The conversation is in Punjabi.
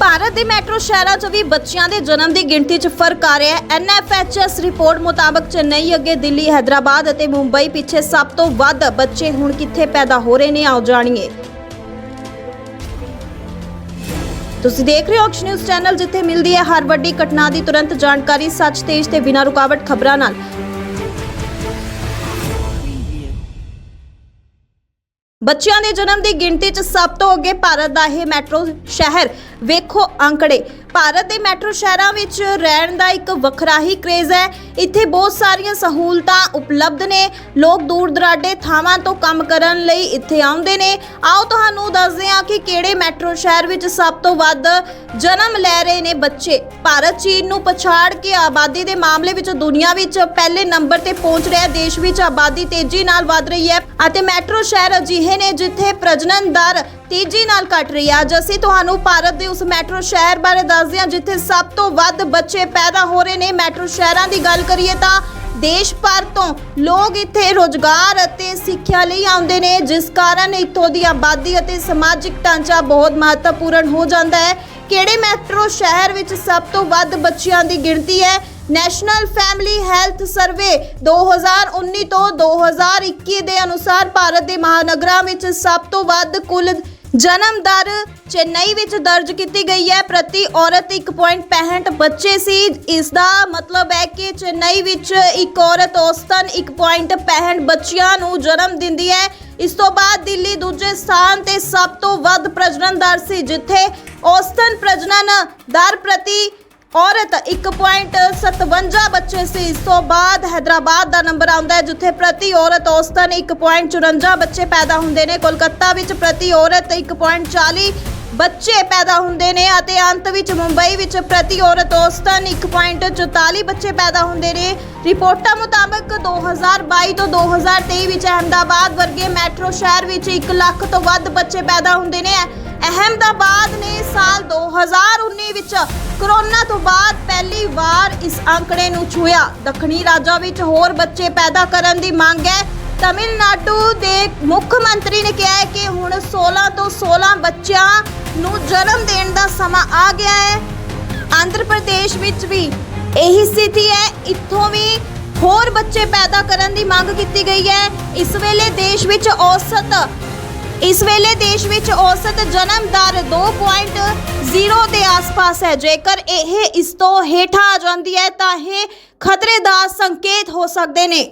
ਭਾਰਤ ਦੇ ਮੈਟਰੋ ਸ਼ਹਿਰਾਂ 'ਚ ਵੀ ਬੱਚਿਆਂ ਦੇ ਜਨਮ ਦੀ ਗਿਣਤੀ 'ਚ ਫ਼ਰਕ ਆ ਰਿਹਾ ਹੈ। ਐਨਐਫਐਚਐਸ ਰਿਪੋਰਟ ਮੁਤਾਬਕ ਚੇਨਈ ਅੱਗੇ ਦਿੱਲੀ, ਹੈਦਰਾਬਾਦ ਅਤੇ ਮੁੰਬਈ ਪਿੱਛੇ ਸਭ ਤੋਂ ਵੱਧ ਬੱਚੇ ਹੁਣ ਕਿੱਥੇ ਪੈਦਾ ਹੋ ਰਹੇ ਨੇ, ਆਓ ਜਾਣੀਏ। ਤੁਸੀਂ ਦੇਖ ਰਹੇ ਹੋ ਅਕਸ਼ ਨਿਊਜ਼ ਚੈਨਲ ਜਿੱਥੇ ਮਿਲਦੀ ਹੈ ਹਰ ਵੱਡੀ ਘਟਨਾ ਦੀ ਤੁਰੰਤ ਜਾਣਕਾਰੀ। ਸੱਚ ਤੇਜ਼ ਤੇ ਬਿਨਾਂ ਰੁਕਾਵਟ ਖਬਰਾਂ ਨਾਲ। ਬੱਚਿਆਂ ਦੇ ਜਨਮ ਦੀ ਗਿਣਤੀ 'ਚ ਸਭ ਤੋਂ ਅੱਗੇ ਭਾਰਤ ਦਾ ਇਹ ਮੈਟਰੋ ਸ਼ਹਿਰ ਵੇਖੋ ਅੰਕੜੇ, ਭਾਰਤ ਦੇ ਮੈਟਰੋ ਸ਼ਹਿਰਾਂ ਵਿੱਚ ਰਹਿਣ ਦਾ ਇੱਕ ਵੱਖਰਾ ਹੀ ਕ੍ਰੇਜ਼ ਹੈ। ਇੱਥੇ ਬਹੁਤ ਸਾਰੀਆਂ ਸਹੂਲਤਾਂ ਉਪਲਬਧ ਨੇ। ਲੋਕ ਦੂਰ ਦਰਾਡੇ ਥਾਵਾਂ ਤੋਂ ਕੰਮ ਕਰਨ ਲਈ ਇੱਥੇ ਆਉਂਦੇ ਨੇ। ਆਓ ਤੁਹਾਨੂੰ ਦੱਸਦੇ ਹਾਂ ਕਿ ਕਿਹੜੇ ਮੈਟਰੋ ਸ਼ਹਿਰ ਵਿੱਚ ਸਭ ਤੋਂ ਵੱਧ ਜਨਮ ਲੈ ਰਹੇ ਨੇ ਬੱਚੇ। ਭਾਰਤ, ਚੀਨ ਨੂੰ ਪਛਾੜ ਕੇ ਆਬਾਦੀ ਦੇ ਮਾਮਲੇ ਵਿੱਚ ਦੁਨੀਆ ਵਿੱਚ ਪਹਿਲੇ ਨੰਬਰ ਤੇ ਪਹੁੰਚ ਰਿਹਾ ਦੇਸ਼ ਵਿੱਚ ਆਬਾਦੀ ਤੇਜ਼ੀ ਨਾਲ ਵਧ ਰਹੀ ਹੈ ਅਤੇ ਮੈਟਰੋ ਸ਼ਹਿਰ ਅਜਿਹੇ ਨੇ ਜਿੱਥੇ ਪ੍ਰਜਨਨ ਦਰ ਤੇਜ਼ੀ ਨਾਲ ਘਟ ਰਹੀ ਹੈ। ਅੱਜ ਅਸੀਂ ਤੁਹਾਨੂੰ ਭਾਰਤ ਦੇ ਉਸ ਮੈਟਰੋ ਸ਼ਹਿਰ ਬਾਰੇ ਦੱਸਦੇ ਹਾਂ, ਜਿੱਥੇ ਸਭ ਤੋਂ ਵੱਧ ਬੱਚੇ ਪੈਦਾ ਹੋ ਰਹੇ ਨੇ। ਮੈਟਰੋ ਸ਼ਹਿਰਾਂ ਦੀ ਗੱਲ ਕਰੀਏ ਤਾਂ ਦੇਸ਼ ਭਰ ਤੋਂ ਲੋਕ ਇੱਥੇ ਰੋਜ਼ਗਾਰ ਅਤੇ ਸਿੱਖਿਆ ਲਈ ਆਉਂਦੇ ਨੇ, ਜਿਸ ਕਾਰਨ ਇੱਥੋਂ ਦੀ ਆਬਾਦੀ ਅਤੇ ਸਮਾਜਿਕ ਢਾਂਚਾ ਬਹੁਤ ਮਹੱਤਵਪੂਰਨ ਹੋ ਜਾਂਦਾ ਹੈ। ਕਿਹੜੇ ਮੈਟਰੋ ਸ਼ਹਿਰ ਵਿੱਚ ਸਭ ਤੋਂ ਵੱਧ ਬੱਚਿਆਂ ਦੀ ਗਿਣਤੀ ਹੈ? ਨੈਸ਼ਨਲ ਫੈਮਿਲੀ ਹੈਲਥ ਸਰਵੇ 2019 ਤੋਂ 2021 ਦੇ ਅਨੁਸਾਰ ਭਾਰਤ ਦੇ ਮਹਾਨਗਰਾਂ ਵਿੱਚ ਸਭ ਤੋਂ ਵੱਧ ਕੁੱਲ ਜਨਮ ਦਰ ਚੇਨਈ ਵਿੱਚ ਦਰਜ ਕੀਤੀ ਗਈ ਹੈ। ਪ੍ਰਤੀ ਔਰਤ 1.65 ਬੱਚੇ ਸੀ। ਇਸ ਦਾ ਮਤਲਬ ਹੈ ਕਿ ਚੇਨਈ ਵਿੱਚ ਇੱਕ ਔਰਤ ਔਸਤਨ 1.65 ਬੱਚਿਆਂ ਨੂੰ ਜਨਮ ਦਿੰਦੀ ਹੈ। ਇਸ ਤੋਂ ਬਾਅਦ ਦਿੱਲੀ ਦੂਜੇ ਸਥਾਨ ਤੇ ਸਭ ਤੋਂ ਵੱਧ ਪ੍ਰਜਨਨ ਦਰ ਸੀ, ਜਿੱਥੇ ਔਸਤਨ ਪ੍ਰਜਨਨ ਦਰ ਪ੍ਰਤੀ ਔਰਤ 1.57 ਬੱਚੇ ਸੀ। ਇਸ ਤੋਂ ਬਾਅਦ ਹైదరాబాద్ ਦਾ ਨੰਬਰ ਆਉਂਦਾ ਹੈ, ਜਿੱਥੇ ਪ੍ਰਤੀ ਔਰਤ ਔਸਤਨ 1.54 ਬੱਚੇ ਪੈਦਾ ਹੁੰਦੇ ਨੇ। ਕੋਲਕਾਤਾ ਵਿੱਚ ਪ੍ਰਤੀ ਔਰਤ 1.40 ਬੱਚੇ ਪੈਦਾ ਹੁੰਦੇ ਨੇ ਅਤੇ ਅੰਤ ਵਿੱਚ ਮੁੰਬਈ ਵਿੱਚ ਪ੍ਰਤੀ ਔਰਤ ਔਸਤਨ 1.44 ਬੱਚੇ ਪੈਦਾ ਹੁੰਦੇ ਨੇ। ਰਿਪੋਰਟਾਂ ਮੁਤਾਬਕ 2022 ਤੋਂ 2023 ਵਿੱਚ ਅਹਮਦਾਬਾਦ ਵਰਗੇ ਮੈਟਰੋ ਸ਼ਹਿਰ ਵਿੱਚ 1 ਲੱਖ ਤੋਂ ਵੱਧ ਬੱਚੇ ਪੈਦਾ ਹੁੰਦੇ ਨੇ। ਅਹਮਦਾਬਾਦ ਨੇ ਸਾਲ 2019 ਵਿੱਚ ਕਰੋਨਾ ਤੋਂ ਬਾਅਦ ਪਹਿਲੀ ਵਾਰ ਇਸ ਅੰਕੜੇ ਨੂੰ ਛੂਇਆ ਦੱਖਣੀ ਰਾਜਾਂ ਵਿੱਚ ਹੋਰ ਬੱਚੇ ਪੈਦਾ ਕਰਨ ਦੀ ਮੰਗ ਹੈ। ਤਮਿਲਨਾਡੂ ਦੇ ਮੁੱਖ ਮੰਤਰੀ ਨੇ ਕਿਹਾ ਹੈ ਕਿ ਹੁਣ 16 ਤੋਂ 16 ਬੱਚਿਆਂ ਨੂੰ ਜਨਮ ਦੇਣ ਦਾ ਸਮਾਂ ਆ ਗਿਆ ਹੈ। ਆਂਧਰ ਪ੍ਰਦੇਸ਼ ਵਿੱਚ ਵੀ ਇਹੀ ਸਥਿਤੀ ਹੈ। ਇੱਥੋਂ ਵੀ ਹੋਰ ਬੱਚੇ ਪੈਦਾ ਕਰਨ ਦੀ ਮੰਗ ਕੀਤੀ ਗਈ ਹੈ। ਇਸ ਵੇਲੇ ਦੇਸ਼ ਵਿੱਚ ਔਸਤ ਇਸ ਵੇਲੇ ਦੇਸ਼ ਵਿੱਚ ਔਸਤ ਜਨਮ ਦਰ 2.0 ਦੇ ਆਸ-ਪਾਸ ਹੈ। ਜੇਕਰ ਇਹ ਇਸ ਤੋਂ ਹੇਠਾਂ ਆ ਜਾਂਦੀ ਹੈ, ਤਾਂ ਇਹ ਖਤਰੇ ਦਾ ਸੰਕੇਤ ਹੋ ਸਕਦੇ ਨੇ।